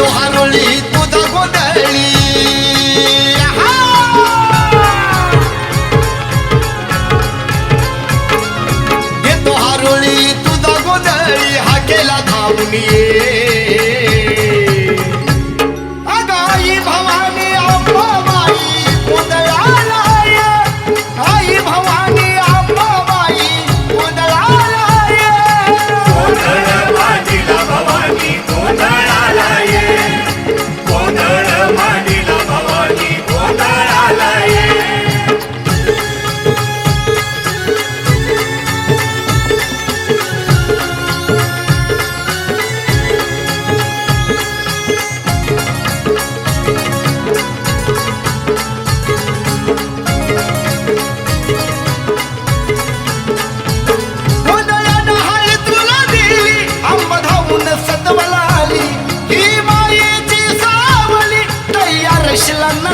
तू आरुळी तुझा गोंधळी घेतो आरुळी तुझा गोंधळी हा केला धावून ये কৃষ্ণ লাল